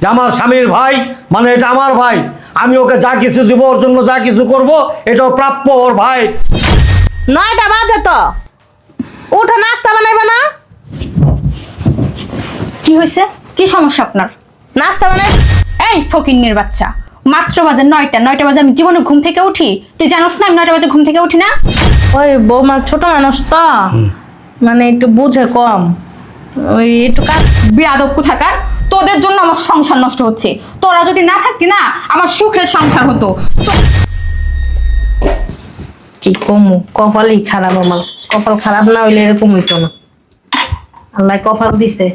যে আমার স্বামীর ভাই মানে এটা আমার ভাই আমি ওকে যা কিছু দিব ওর জন্য যা কিছু করব এটাও প্রাপ্য ওর ভাই। নয়টা বাজে তো। উঠে নাস্তা বানাইবে না? কি হয়েছে? কি সমস্যা আপনার? নাস্তা বানাই এই ফকিন্নির বাচ্চা মাত্র বাজে নয়টা নয়টা বাজে আমি জীবনে ঘুম থেকে উঠি। তুই জানোস না আমি নয়টা বাজে ঘুম থেকে উঠি না? ওই বৌমা ছোট মানুষ তো। মানে একটু বুঝে কম। ওই একটু কাজ বেয়াদব থাকার তোদের জন্য আমার সংসার নষ্ট হচ্ছে। তোরা যদি না থাকতি না আমার সুখের সংসার হতো। কি কমু? কপালই খারাপ আমার। কপাল খারাপ না হইলে এরকম হইতো না। আল্লাহ কপাল দিছে।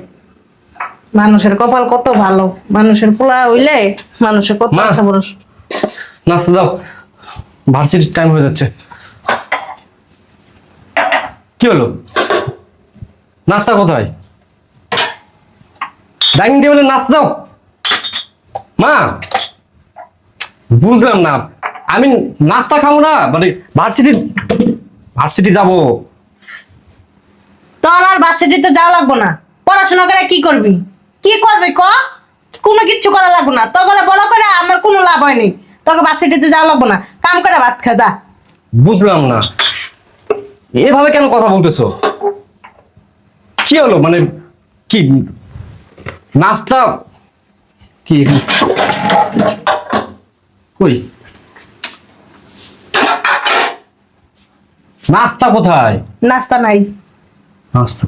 মানুষের কপাল কত ভালো। মানুষের পোলা হইলে মানুষের কত। আশা ভরস। নাস্তা দাও। ভার্সিটির টাইম হয়ে যাচ্ছে। কি হলো? নাস্তা কোথায়? ডাইনিং টেবিলে নাচ দাও। মা বুঝলাম না। আমি নাস্তা খাব না মানে ভার্সিটি ভার্সিটি যাব। তোর আর ভার্সিটিতে যাওয়া লাগবো না। পড়াশোনা করে কি করবি? কি করবি ক? কোনো কিচ্ছু করা লাগবো না। তোকে বড় করে আমার কোনো লাভ হয়নি। তোকে ভার্সিটিতে যাওয়া লাগবো না। কাম করে ভাত খা যা। বুঝলাম না। এভাবে কেন কথা বলতেছো? কি হলো? মানে কি নাস্তা? কি কই? নাস্তা কোথায়? নাস্তা নাই। নাস্তা।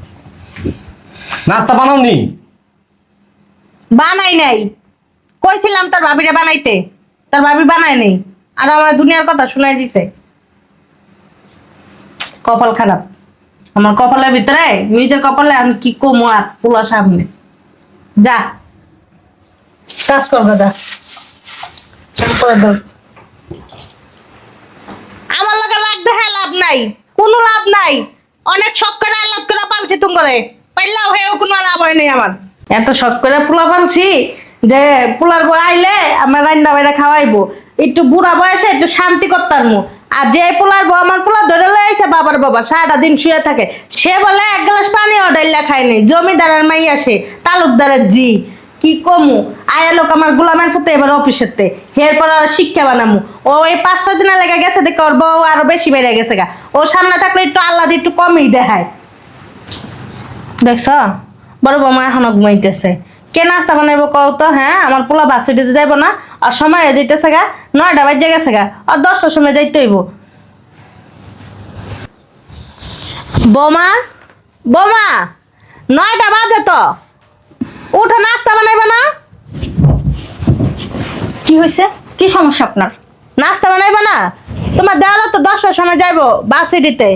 নাস্তা বানাওনি? বানাই নাই। কইছিলাম তার ভাবিরে বানাইতে। তার ভাবি বানায় নেই। আর আমার দুনিয়ার কথা শুনাই দিছে। কপাল খারাপ। আমার কপালের ভিতরে নিজের কপালে আমি কি কমু আর পোলা সামনে? যা। কাজ করে দাও। আমার লগে লাগ দেখে লাভ নাই কোনো লাভ নাই। অনেক শখ করে করে পালছি তুমি করে। পাইলাও হয়েও কোনো লাভ হয় নাই আমার। এত শখ করে পোলা পালছি যে পোলার বউ আইলে আমার রান্না বাইরে খাওয়াইবো। একটু বুড়া বয়সে একটু শান্তি করতাম। আর যে পোলার বউ আমার পোলা ধরে লয়ে আইছে, বাবার বাবা সারাটা দিন শুয়ে থাকে, সে বলে এক গ্লাস পানি অর্ডাইলা খায়নি জমিদারের মাই আসে তালুকদারের জি। কি কমু? আয়া লোক আমার গোলামের ফুতে এবার অফিসেতে এরপর আর শিক্ষা বানামু। ও এই পাঁচ, ছয় দিনের লেগে গেছে দেখে ওর বউ আরও বেশি বেড়ে গেছে গা। ও সামনে থাকলে একটু আল্লাহ একটু কমই দেখায়। দেখছ? বড় বৌমা এখনও ঘুমাইতেছে। কে নাস্তা বানাইবো কও তো হ্যাঁ? আমার পোলা বাস বাসিটিতে যাইব না, আর সময় যাইতেছে গা, নয়টা বাজে গেছে গা, আর দশটার সময় যাইতে হইব। বৌমা বৌমা, নয়টা বাজে তো, উঠো নাস্তা বানাইবে না। কি হয়েছে কি সমস্যা আপনার? নাস্তা বানাইবে না? তোমার দেওয়ারও তো দশটার সময় যাইব যাইবো বাসিটিতে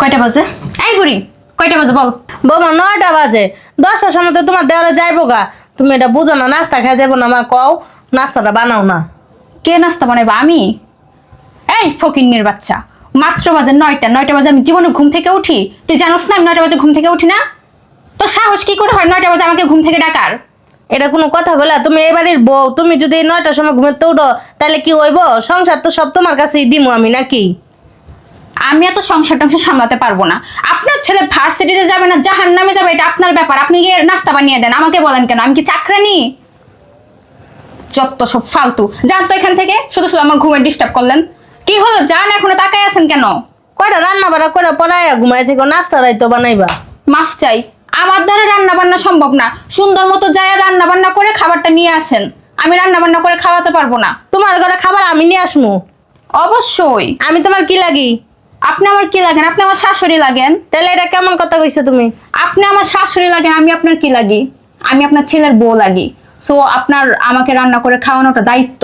কয়টা বাজে? এই বুড়ি কয়টা বাজে বল? বৌমা নয়টা বাজে। দশটার সময় তো তোমার দেওয়ারে যাইবো গা। তুমি এটা বুঝো না নাস্তা খেয়ে যাব না মা কও। নাস্তাটা বানাও না। কে নাস্তা বানাইবো আমি? এই ফকিন্নির বাচ্চা মাত্র বাজে নয়টা। নয়টা বাজে আমি জীবনে ঘুম থেকে উঠি। তুই জানোস না আমি নয়টা বাজে ঘুম থেকে উঠি না? তো সাহস কি করে হয় নয়টা বাজে আমাকে ঘুম থেকে ডাকার? এটা কোনো কথা বলে তুমি এই বাড়ির বউ। তুমি যদি নয়টার সময় ঘুমেতে উঠো তাহলে কি হইব? সংসার তো সব তোমার কাছেই দিমু আমি নাকি? আমি এত সংসার টংসার সামলাতে পারব না। আপনার ছেলে ভার্সিটিতে যাবে না জাহান নামে যাবে এটা আপনার ব্যাপার। আপনি গিয়ে নাস্তা বানিয়ে দেন আমাকে বলেন কেন? আমি কি চাকরানি? যত সব ফালতু। যান তো এখান থেকে শুধু শুধু আমার ঘুমের ডিস্টার্ব করলেন। কি হলো যান এখনও তাকায় আছেন কেন? কয়টা রান্না বাড়া করে পড়ায় ঘুমাই থেকে নাস্তা রাইতো বানাইবা? মাফ চাই। আমার দ্বারা রান্না বান্না সম্ভব না। সুন্দর মতো যায় রান্না বান্না করে খাবারটা নিয়ে আসেন। আমি রান্না বান্না করে খাওয়াতে পারব না। তোমার ঘরে খাবার আমি নিয়ে আসমু? অবশ্যই। আমি তোমার কি লাগি? আপনি আমার কি লাগেন? আপনি আমার শাশুড়ি লাগেন। তাহলে এটা কেমন কথা কইছো তুমি? আপনি আমার শাশুড়ি লাগেন আমি আপনার কি লাগি? আমি আপনার ছেলের বউ লাগি। সো আপনার আমাকে রান্না করে খাওয়ানোটা দায়িত্ব।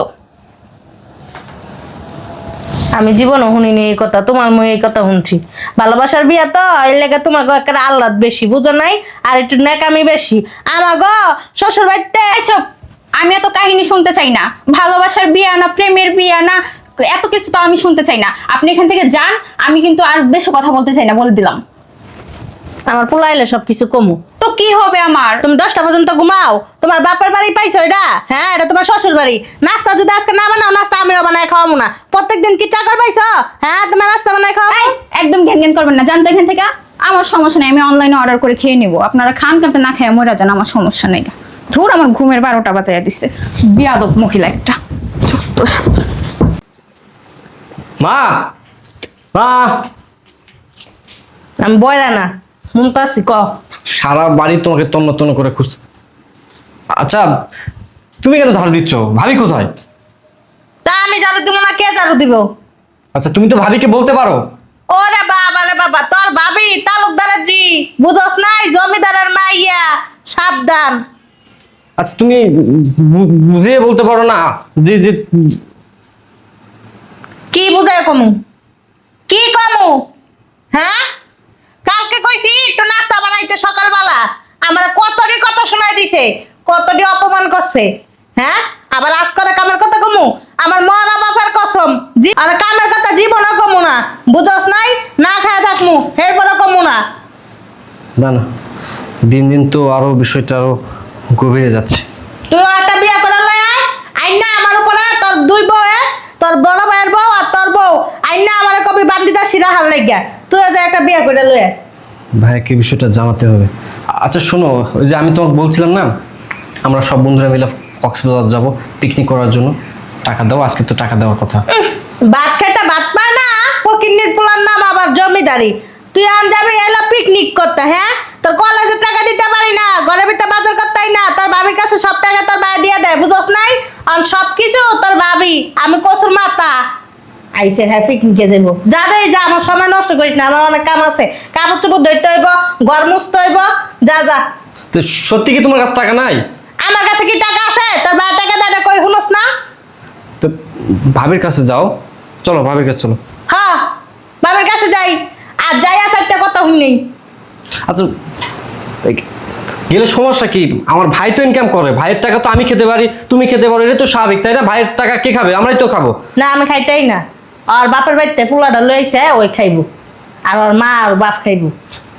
আমি জীবনও শুনিনি এই কথা তোমার মুখে এই কথা শুনছি। ভালোবাসার বিয়া তো এর লেগে তোমার গো একটা আহ্লাদ বেশি বুঝো নাই? আর একটু নেকামি বেশি। আমার গো শ্বশুর বাড়িতে আমি এত কাহিনী শুনতে চাই না। ভালোবাসার বিয়া না প্রেমের বিয়া না এত কিছু তো আমি শুনতে চাই না। আপনি এখান থেকে যান আমি কিন্তু আর বেশি কথা বলতে চাই না বলে দিলাম। আমার পোলাইলে সব কিছু কমু। তো কি হবে আমার? তুমি দশটা পর্যন্ত ঘুমাও। তোমার বাপের বাড়ি পাইছো এটা? হ্যাঁ এটা তোমার শ্বশুর বাড়ি। নাস্তা যদি আজকে না বানাও নাস্তা আমিও বানায় খাওয়াবো না। প্রত্যেকদিন কি চাকর পাইছো? হ্যাঁ তোমার নাস্তা বানায় খাওয়াবো একদম ঘ্যান ঘ্যান করবেন না। যান তো এখান থেকে। আমার সমস্যা নেই আমি অনলাইনে অর্ডার করে খেয়ে নিব। আপনারা খান কিন্তু না খেয়ে মরে যান আমার সমস্যা নেই। ধুর আমার ঘুমের বারোটা বাজাইয়া দিচ্ছে বিয়াদব মহিলা একটা। মা মা। আমি বয়রা না মুমতাসি ক। সারা বাড়ি তোমাকে তন্ন তন্ন করে খুঁজছে। আচ্ছা তুমি কেন ধার দিচ্ছ? ভাবি কোথায়? তা আমি ঝাড়ু দিব না কে ঝাড়ু দিব? আচ্ছা তুমি তো ভাবিকে বলতে পারো। ওরে বাবা রে বাবা তোর ভাবি তালুকদারের জি বুঝস নাই? জমিদারের মাইয়া সাবধান। আচ্ছা তুমি বুঝিয়ে বলতে পারো না যে যে কি বুঝায় কমু? কি কমু? হ্যাঁ? কালকে কইছি একটু নাস্তা বানাইতে সকালবেলা। আমার কতটি কথা শোনাই দিছে কতটি অপমান করছে হ্যাঁ? আবার আজ করে কামের কথা কমু? আমার মরা বাপের কসম জি আর কামের কথা জীবনও কমু না। বুঝস নাই? না খায় থাকমু এরপরে কমু না। না না। দিন দিন তো আরও বিষয়টা আরও গভীরে যাচ্ছে। তুই একটা বিয়ে করে লয় আইন না আমার উপরে তোর দুই বউ এ, তোর বড় ভাইয়ের বউ আর তোর বউ। আইন না আমার কবি বান্দিটা শিরা হাল লাগিয়া। তুই যে একটা বিয়ে করে লয়। ভাইকে বিষয়টা জানাতে হবে? আচ্ছা শোনো ওই যে আমি তোমাকে বলছিলাম না আমরা সব বন্ধুরা মিলে কক্সবাজার যাব পিকনিক করার জন্য। টাকা দাও আজকে তো টাকা দেওয়ার কথা। ভাত খেতে ভাত পায় না ফকিন্নির পোলার নাম আবার জমিদারি। তুই আন যাবি এলা পিকনিক করতে হ্যাঁ? তোর কলেজে টাকা দিতে পারি না ঘরের ভিতরে বাজার করতেই না তোর ভাবির কাছে সব টাকা তোর ভাই দিয়ে দেয় বুঝস নাই? আর সব কিছু তোর ভাবি আমি কসুর মাতা আইসে হ্যাঁ পিকনিকে যাব যা রে যা আমার সময় নষ্ট করিস না আমার অনেক কাম আছে। কাপড় চোপড় ধরতে হইব ঘর মুছতে হইব যা যা। তো সত্যি কি তোমার কাছে টাকা নাই? আমার কাছে কি টাকা আছে? তোর ভাই টাকা দেয় কই শুনস না? তো ভাবির কাছে যাও। চলো ভাবির কাছে চলো। হ্যাঁ বাবার কাছে যাই। আর যাই আছে একটা কথা শুনি। আচ্ছা গেলে সমস্যা কি? আমার ভাই তো ইনকাম করে ভাইয়ের টাকা তো আমি খেতে পারি তুমি খেতে পারো এটা তো স্বাভাবিক তাই না? ভাইয়ের টাকা কে খাবে? আমরাই তো খাব। না আমি খাইতেই না। আর বাপের বাড়িতে ফুলাটা লইছে ওই খাইবো। আর ওর মা আর বাপ খাইবো।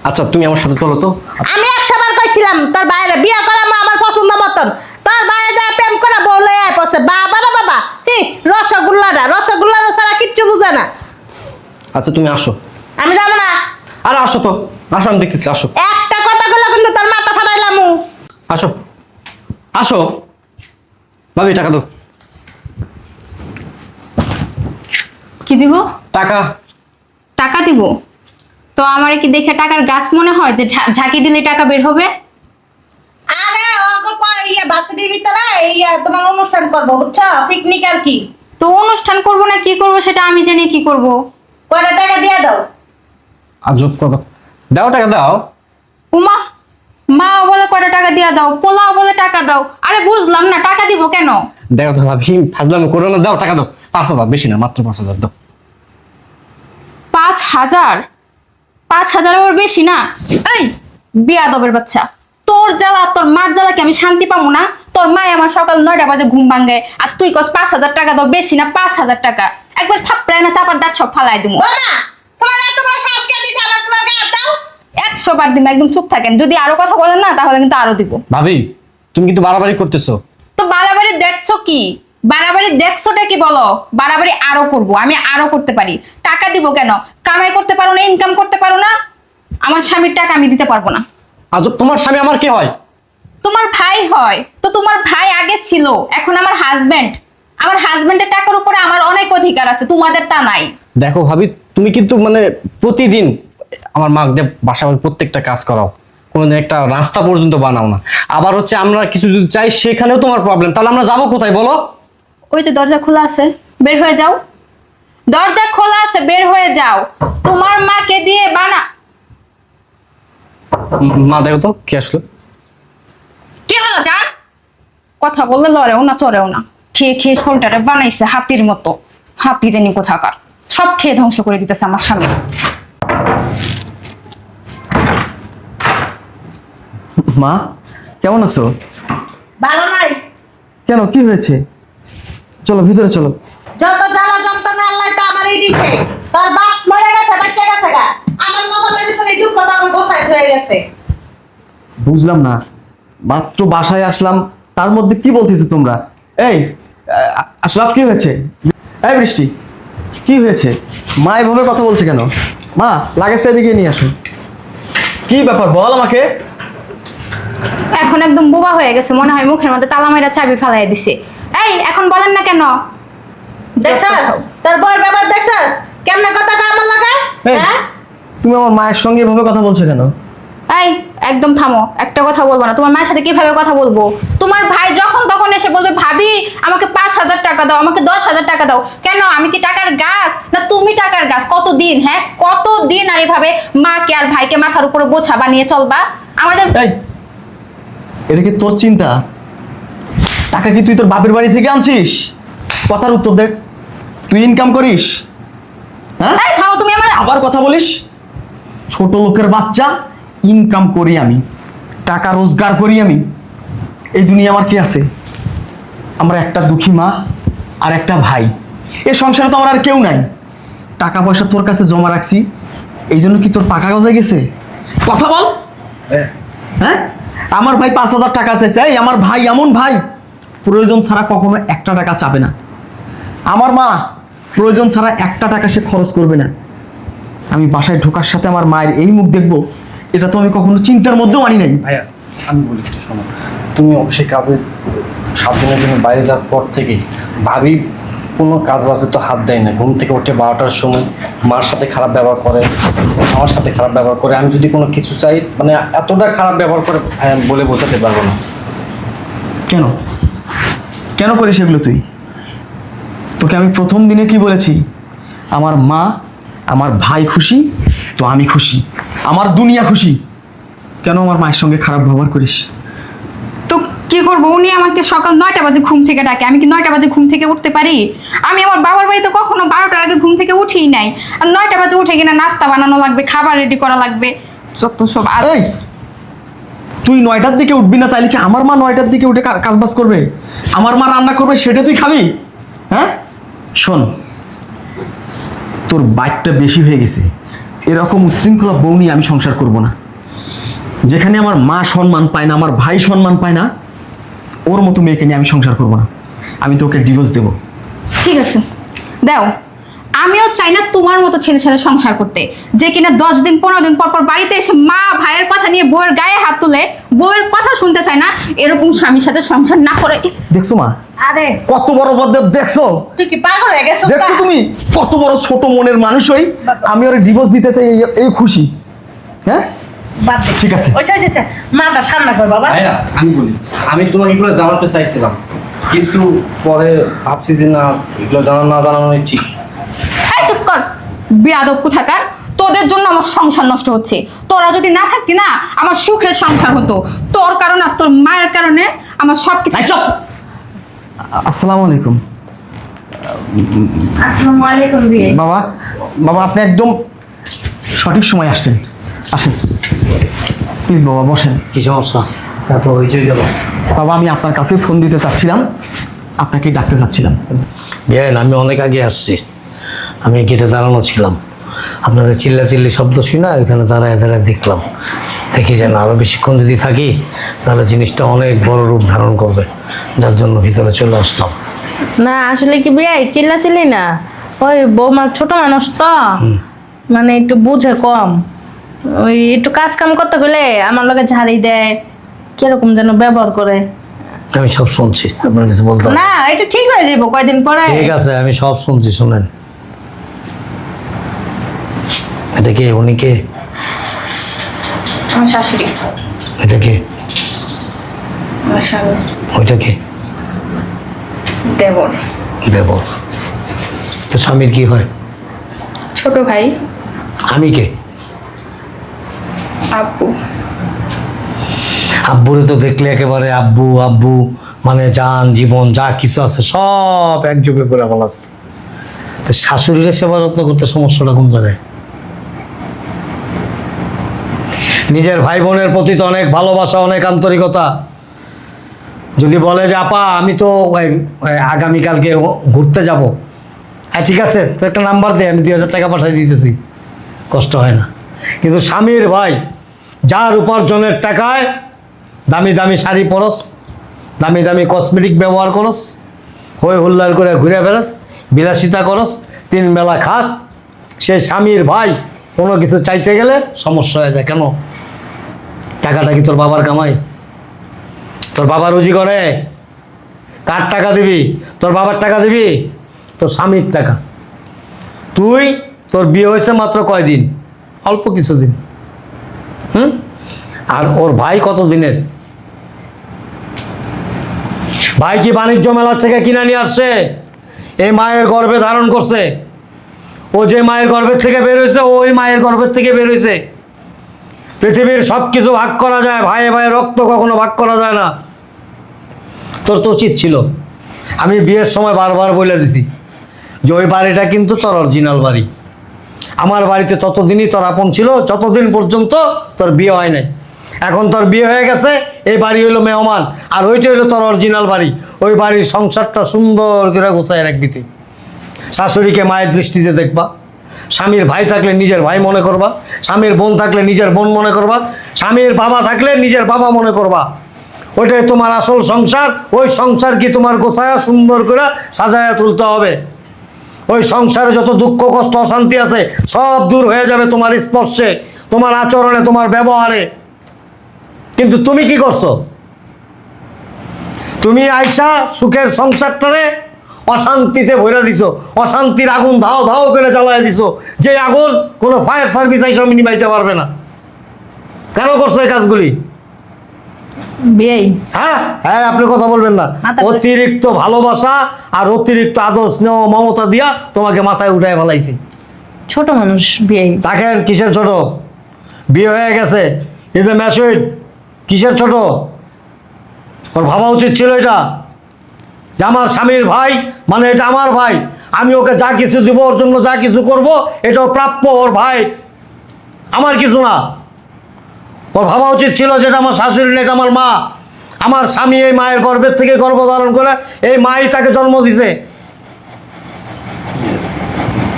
আচ্ছা তুমি আমার সাথে চলো তো। আমি একশো বার কইছিলাম তোর বাইরে বিয়ে করা আমার পছন্দ মতন। তোর বাইরে যায় প্রেম করে বউ লই আয় পড়ছে বাবা রে বাবা হি রসগোল্লাটা রসগোল্লাটা ছাড়া কিচ্ছু বুঝে না। আচ্ছা তুমি আসো। আমি যাব না। আর আসো তো আসো আমি দেখতেছি আসো। একটা কথা বললে কিন্তু তোর মাথা ফাটাইলাম। আসো আসো। ভাবি টাকা দাও। কি দিব? টাকা। টাকা দিব? তো আমার কি দেখে টাকার গাছ মনে হয় যে ঝা- ঝাঁকি দিলে টাকা বের হবে? আরে পরে ইয়ে বাসটির ভিতরে ইয়ে তোমার অনুষ্ঠান করব বুঝছ? পিকনিক আর কি। তো অনুষ্ঠান করব না কি করব সেটা আমি জানি কি করব। কয়টা টাকা দিয়ে দাও? আজব কথা। দাও টাকা দাও। উমা মা বলে কত টাকা দিয়া দাও পোলাও বলে টাকা দাও। আরে বুঝলাম না টাকা দিব কেন? দেখো তো ভাবি ফাজলামি করো না দাও টাকা দাও। পাঁচ হাজার বেশি না মাত্র পাঁচ হাজার দাও। পাঁচ হাজার? পাঁচ হাজার আবার বেশি না? এই বিয়াদবের বাচ্চা তোর জ্বালা তোর মার জ্বালা কি আমি শান্তি পাবো না? তোর মায় আমার সকাল নয়টা বাজে ঘুম ভাঙে আর তুই কস পাঁচ হাজার টাকা দাও বেশি না পাঁচ হাজার টাকা। একবার থাপড়ায় না চাপার দাঁত সব ফালাই দিব তোমার এত বড় শ্বাস কে দিছে? আবার তোমাকে হাত দাও। একশো বার দিব একদম চুপ থাকেন। যদি আরও কথা বলেন না তাহলে কিন্তু আরও দিব। ভাবি তুমি কিন্তু বাড়াবাড়ি করতেছো। তো বাড়াবাড়ি দেখছ কি? বাড়াবাড়ি দেখছোটা কি বলো? বাড়াবাড়ি আরও করব আমি আরও করতে পারি। টাকা দিব কেন? কামাই করতে পারো না ইনকাম করতে পারো না? আমার স্বামীর টাকা আমি দিতে পারব না। আজব তোমার স্বামী আমার কে হয়? তোমার ভাই হয়। তো তোমার ভাই আগে ছিল এখন আমার হাজবেন্ড আমার হাজবেন্ডের টাকার উপরে আমার অনেক অধিকার আছে তোমাদের তা নাই। দেখো ভাবি তুমি কিন্তু মানে প্রতিদিন আমার মা দিয়ে বাসা প্রত্যেকটা কাজ করাও। কোনোদিন একটা রাস্তা পর্যন্ত বানাও না। আবার হচ্ছে আমরা কিছু যদি চাই সেখানেও তোমার প্রবলেম তাহলে আমরা যাব কোথায় বলো? ওই তো দরজা খোলা আছে বের হয়ে যাও। দরজা খোলা আছে বের হয়ে যাও। তোমার মাকে দিয়ে বানা। মা দেখো তো কে আসলো? কি হলো জান? কথা বললে লড়েও না চড়েও না। খেয়ে খেয়ে শোলটারে বানাইছে হাতির মতো। হাতি জানি কোথাকার। সব খেয়ে ধ্বংস করে দিতেছে আমার স্বামী। মা কেমন আছো? ভালো নাই। কেন কি হয়েছে? চলো ভিতরে চলো। যত জ্বালা যন্ত্রণা আল্লাহ তো আমারই দিছে। তোর বাপ মরে গেছে বাচ্চা গেছে গা। আমার কপালের ভিতরে দুঃখ তো আমার গোসাই হয়ে গেছে। বুঝলাম না। মাত্র বাসায় আসলাম তার মধ্যে কি বলতেছো তোমরা? এই আশরাফ কি হয়েছে? এই বৃষ্টি। কি হয়েছে? মা এভাবে কথা বলছে কেন? মা লাগেজটা এদিকে নিয়ে আসো কি ব্যাপার বল আমাকে। এখন একদম বোবা হয়ে গেছে মনে হয় মুখের মধ্যে তালা মাইরা চাবি ফেলাই দিছে। এই এখন বলেন না কেন? দেখছাস? তোর বউয়ের ব্যাপার দেখছাস? কেমনে কথা আমার লাগা? এই, হ্যাঁ? তুমি আমার মায়ের সঙ্গে এভাবে কথা বলছো কেন? এই একদম থামো একটা কথা বলব না। তোমার মায়ের সাথে কীভাবে কথা বলব? তোমার ভাই যখন তখন এসে বলবে ভাবি আমাকে পাঁচ হাজার টাকা দাও আমাকে দশ হাজার টাকা দাও। কেন? আমি কি টাকার গাছ? না তুমি টাকার গাছ? কতদিন হ্যাঁ? কতদিন আর এভাবে মাকে আর ভাইকে মাথার উপরে বোঝা বানিয়ে চলবা? আমাদের এটা কি তোর চিন্তা? টাকা কি তুই তোর বাপের বাড়ি থেকে আনছিস? কথার উত্তর দেখ তুই ইনকাম করিস? হ্যাঁ? তুমি আমার আবার কথা বলিস? ছোট লোকের বাচ্চা। ইনকাম করি আমি টাকা রোজগার করি আমি এই দুনিয়া আমার কি আছে? আমরা একটা দুঃখী মা আর একটা ভাই। এ সংসারে তো আমার আর কেউ নাই। টাকা পয়সা তোর কাছে জমা রাখছি এই জন্য কি তোর পাকা গজায় গেছে? কথা বল। হ্যাঁ। আমার ভাই পাঁচ হাজার টাকা চাইছে এই আমার ভাই এমন ভাই প্রয়োজন ছাড়া কখনো একটা টাকা চাবে না। আমার মা প্রয়োজন ছাড়া একটা টাকা সে খরচ করবে না। আমি বাসায় ঢোকার সাথে আমার মায়ের এই মুখ দেখব এটা তো আমি কখনো চিন্তার মধ্যেও আনি নাই। ভাইয়া আমি বলি একটু শোনো। তুমি অবশ্যই কাজে সাত দিনের জন্য বাইরে যাওয়ার পর থেকে ভাবি কোনো কাজ বাজে তো হাত দেয় না। ঘুম থেকে উঠে বারোটার সময় মার সাথে খারাপ ব্যবহার করে আমার সাথে খারাপ ব্যবহার করে। আমি যদি কোনো কিছু চাই মানে এতটা খারাপ ব্যবহার করে ভাইয়া বলে বোঝাতে পারব না। কেন? কেন করিস এগুলো তুই? তোকে আমি প্রথম দিনে কি বলেছি? আমার মা আমার ভাই খুশি তো আমি খুশি। আমার দুনিয়া খুশি। কেন আমার মায়ের সঙ্গে খারাপ ব্যবহার করিস? তো কি করব? উনি আমাকে সকাল নয়টা বাজে ঘুম থেকে ডাকে। আমি কি নয়টা বাজে ঘুম থেকে উঠতে পারি? আমি আমার বাবার বাড়িতে কখনো বারোটার আগে ঘুম থেকে উঠিই নাই। আর নয়টা বাজে উঠে কিনা নাস্তা বানানো লাগবে খাবার রেডি করা লাগবে। যত সব আর এই! তুই নয়টার দিকে উঠবি না তাইলে কি আমার মা নয়টার দিকে উঠে কা- কাজবাজ করবে? আমার মা রান্না করবে সেটা তুই খাবি? হ্যাঁ? শোন তোর বাইকটা বেশি হয়ে গেছে। এরকম উশৃঙ্খলা বউ নিয়ে আমি সংসার করব না। যেখানে আমার মা সম্মান পায় না আমার ভাই সম্মান পায় না ওর মতো মেয়েকে নিয়ে আমি সংসার করব না। আমি তোকে ডিভোর্স দেবো। ঠিক আছে। দাও। আমিও চাই না তোমার মতো ছেলের সাথে সংসার করতে। যে কিনা দশ দিন পনেরো দিন পর পর বাড়িতে এসে মা ভাইয়ের কথা নিয়ে বউয়ের গায়ে হাত তুলে বউয়ের কথা শুনতে চায় না এরকম স্বামীর সাথে সংসার না করে। দেখছ মা আরে। কত বড় বদেব দেখছ? তুই কি পাগল হয়ে গেছিস দেখছ তুমি? কত বড় ছোট মনের মানুষ হই আমি ওর ডিভোর্স দিতে চাই এই- খুশি। হ্যাঁ? বাদ দে। ঠিক আছে। ওই চাই চাই মাথা ঠান্ডা কর বাবা। আমি বলি আমি তোমাকে এগুলো জানাতে চাইছিলাম। কিন্তু পরে ভাবছি যে না এগুলো জানা না জানানোই ঠিক। এই চুপ কর। বেয়াদব কোথাকার? তোদের জন্য আমার সংসার নষ্ট হচ্ছে। তোরা যদি না থাকতি না আমার সুখের সংসার হতো। তোর কারণে আর তোর মায়ের কারণে আমার সবকিছু এই চুপ! আসসালামু আলাইকুম। আসসালামু আলাইকুম বাবা বাবা আপনি একদম সঠিক সময় আসছেন। আসেন। প্লিজ বাবা বসেন। কি সমস্যা? এত হয়েছে গেল বাবা আমি আপনার কাছে ফোন দিতে চাচ্ছিলাম। আপনাকে ডাকতে চাচ্ছিলাম। বিয়ান আমি অনেক আগে আসছি। আমি গেটে দাঁড়ানো ছিলাম। আপনাদের চিল্লা চিল্লি শব্দ শুনে ওইখানে দাঁড়ায় দাঁড়ায় দেখলাম। দেখি যে না আরও বেশিক্ষণ যদি থাকি তাহলে জিনিসটা অনেক বড় রূপ ধারণ করবে। যার জন্য ভিতরে চলে আসলাম। না আসলে কি বিয়ে চিল্লা চিল্লি না। ওই বৌমা ছোট মানুষ তো। মানে একটু বুঝে কম। ওই একটু কাজ কাম করতে গেলে আমার লগে ঝাড়ি দেয় কীরকম যেন ব্যবহার করে। আমি সব শুনছি আপনার কিছু বলতে না। না এটা ঠিক হয়ে যাব কয়দিন পরে। ঠিক আছে আমি সব শুনছি শুনেন। এটা কে উনি কে আমার শাশুড়ি। এটা কে? আমার স্বামী। ওইটা কে? দেবর। দেবর। তো স্বামীর কি হয়? ছোট ভাই। আমি কে? আব্বু। আব্বুরে তো দেখলে একেবারে আব্বু আব্বু মানে জান জীবন যা কিছু আছে সব একযোগে করে বলাস তো শাশুড়িরে সেবা যত্ন করতে সমস্যাটা কোন জায়গায়? নিজের ভাই বোনের প্রতি তো অনেক ভালোবাসা, অনেক আন্তরিকতা। যদি বলে যে, আপা, আমি তো আগামীকালকে ঘুরতে যাব। হ্যাঁ ঠিক আছে তো একটা নাম্বার দে, আমি দুই হাজার টাকা পাঠিয়ে দিতেছি। কষ্ট হয় না। কিন্তু স্বামীর ভাই, যার উপার্জনের টাকায় দামি দামি শাড়ি পরস, দামি দামি কসমেটিক ব্যবহার করস, হই হুল্লার করে ঘুরে বেড়াস, বিলাসিতা করস, তিন বেলা খাস, সেই স্বামীর ভাই কোনো কিছু চাইতে গেলে সমস্যা হয়ে যায়। কেন? টাকাটা কি তোর বাবার কামাই? তোর বাবা রুজি করে? কার টাকা দিবি? তোর বাবার টাকা দিবি? তোর স্বামীর টাকা। তুই, তোর বিয়ে হয়েছে মাত্র কয়দিন? অল্প কিছুদিন। হুম? আর ওর ভাই কত দিনের ভাই কি বাণিজ্য মেলার থেকে কিনে নিয়ে আসছে? এই মায়ের গর্ভে ধারণ করছে। ও যে মায়ের গর্ভের থেকে বের হয়েছে, ওই মায়ের গর্ভের থেকে বের হয়েছে। পৃথিবীর সব কিছু ভাগ করা যায়, ভাইয়ে ভাইয়ে রক্ত কখনো ভাগ করা যায় না। তোর তো উচিত ছিল। আমি বিয়ের সময় বারবার বলে দিছি যে ওই বাড়িটা কিন্তু তোর অরিজিনাল বাড়ি। আমার বাড়িতে ততদিনই তোর আপন ছিল, যতদিন পর্যন্ত তোর বিয়ে হয় নাই। এখন তোর বিয়ে হয়ে গেছে, এই বাড়ি হইল মেহমান, আর ওইটা হইল তোর অরিজিনাল বাড়ি। ওই বাড়ির সংসারটা সুন্দর করে গোছায় রাখবি তুই। শাশুড়িকে মায়ের দৃষ্টিতে দেখবা। স্বামীর ভাই থাকলে নিজের ভাই মনে করবা, স্বামীর বোন থাকলে নিজের বোন মনে করবা, স্বামীর বাবা থাকলে নিজের বাবা মনে করবা। ওইটাই তোমার আসল সংসার, ওই সংসার কি তোমার গোছায়া সুন্দর করে সাজায়া তুলতে হবে। ওই সংসারে যত দুঃখ, কষ্ট, অশান্তি আছে, সব দূর হয়ে যাবে তোমার স্পর্শে, তোমার আচরণে, তোমার ব্যবহারে। কিন্তু তুমি কি করছ? তুমি আইসা সুখের সংসারটারে অশান্তিতে ভরে দিছো অশান্তির আগুন ধাও ধাও করে জ্বালায় দিছো যে আগুন কোনো ফায়ার সার্ভিস আইসা নিবাইতে পারবে না। কেন করছ এই কাজগুলি? বিয়েই হ্যাঁ? হ্যাঁ আপনি কথা বলবেন না। অতিরিক্ত ভালোবাসা আর অতিরিক্ত আদর স্নেহ মমতা দিয়া তোমাকে মাথায় উঠায় ফেলাইছি। ছোট মানুষ বিয়েই দেখেন কিসের ছোট? বিয়ে হয়ে গেছে। ইজ এ ম্যাচুইড কিসের ছোট? ওর ভাবা উচিত ছিল এটা। যে আমার স্বামীর ভাই মানে এটা আমার ভাই, আমি ওকে যা কিছু দিব, ওর জন্য যা কিছু করব, এটাও প্রাপ্য ওর ভাই। আমার কিছু না। ওর ভাবা উচিত ছিল যেটা আমার শাশুড়ি এটা আমার মা। আমার স্বামী এই মায়ের গর্ভের থেকে গর্ভধারণ করে, এই মাই তাকে জন্ম দিছে।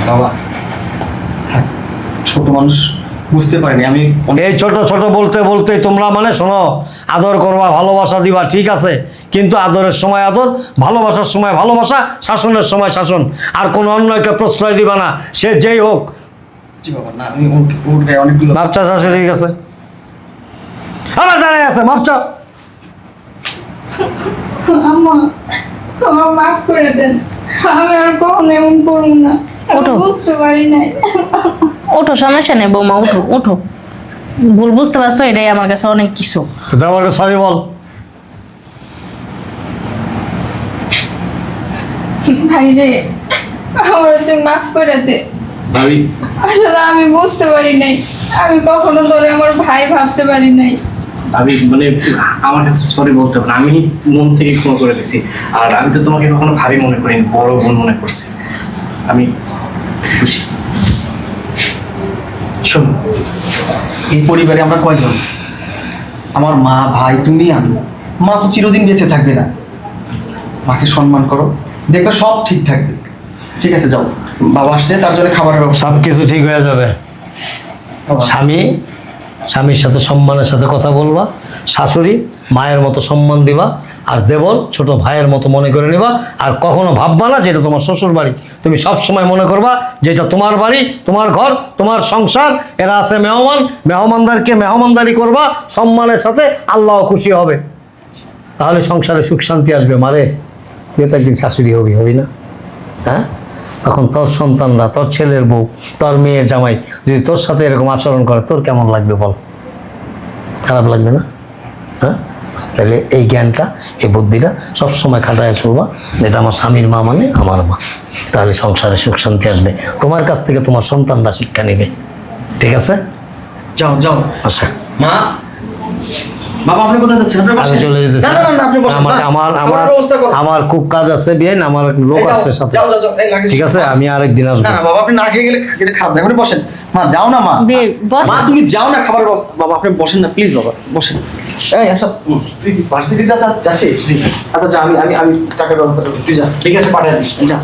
বাবা ছোট মানুষ বুঝতে পারিনি আমি এই ছোট ছোট বলতে বলতে তোমরা মানে শোনো আদর করবা ভালোবাসা দিবা ঠিক আছে? কিন্তু আদরের সময় আদর ভালোবাসার সময় ভালোবাসা শাসনের সময় শাসন। আর কোনো অন্যকে প্রশ্রয় দিবা না সে যেই হোক। না আমি ওর ওর গায়ে বাচ্চা শাশুড়ি গেছে আমার জানাই আছে আমার মাফ করে দেন। আমি আর কখনো এমন করব না। বুঝতে পারি নাই। ওঠো সমস্যা নেই বৌমা উঠো উঠো। ভুল বুঝতে পারছ এটাই আমার কাছে অনেক কিছু। সরি বল। ভাই রে আমার তুই মাফ করে দে। ভাবি। আসলে আমি বুঝতে পারি নাই। আমি কখনো তোরে আমার ভাই ভাবতে পারি নাই। আমি মানে আমার কাছে সরি বলতে হবে আমি মন থেকে ক্ষমা করে দিছি। আর আমি তো তোমাকে কখনো ভাবি মনে করিনি বড় বোন মনে করছি। আমি খুশি। এই পরিবারে আমরা কয়জন? আমার মা ভাই তুমি আমি। মা তো চিরদিন বেঁচে থাকবে না। মাকে সম্মান করো। দেখবে সব ঠিক থাকবে। ঠিক আছে যাও। বাবা আসছে তার জন্য খাবারের ব্যবস্থা। সব কিছু ঠিক হয়ে যাবে। স্বামী স্বামীর সাথে সম্মানের সাথে কথা বলবা। শাশুড়ি মায়ের মতো সম্মান দিবা, আর দেবর ছোট ভাইয়ের মতো মনে করে নিবা, আর কখনো ভাববা না যেটা তোমার শ্বশুর বাড়ি। তুমি সব সময় মনে করবা যেটা তোমার বাড়ি, তোমার ঘর, তোমার সংসার, এরা আছে মেহমান, মেহমানদারকে মেহমানদারি করবা, সম্মানের সাথে আল্লাহ খুশি হবে। তাহলে সংসারে সুখ শান্তি আসবে, মারে। তুই তো একদিন শাশুড়ি হবি হবি না? হ্যাঁ? তখন তোর সন্তানরা তোর ছেলের বউ, তোর মেয়ের জামাই, যদি তোর সাথে এরকম আচরণ করে, তোর কেমন লাগবে বল? খারাপ লাগবে না? হ্যাঁ? তাহলে এই জ্ঞানটা এই বুদ্ধিটা সবসময় খাটায় চলবা। যেটা আমার স্বামীর মা মানে আমার মা। তাহলে সংসারে সুখ শান্তি আসবে। তোমার কাছ থেকে তোমার সন্তানরা শিক্ষা নেবে। ঠিক আছে? যাও যাও। আচ্ছা। মা বাবা আপনি কোথায় যাচ্ছেন? আপনি আমি চলে যেতেছি। না না না, না আপনি বসেন। আমার আমার আমার ব্যবস্থা করো আমার খুব কাজ আছে বিয়ে আমার লোক আসছে সাথে। যাও, যাও, ঠিক আছে আমি আরেকদিন আসব। না না বাবা আপনি না খেয়ে গেলে এটা খারাপ দেখুন বসেন। মা যাও না মা। মা তুমি যাও না খাবার বাবা আপনি বসেন না প্লিজ বাবা বসেন। এই আচ্ছা তুই ভার্সিটিতে যাচ্ছিস? আচ্ছা আমি আমি আমি টাকার ব্যবস্থা করছি তুই যা ঠিক আছে পাঠিয়ে দিস। যা।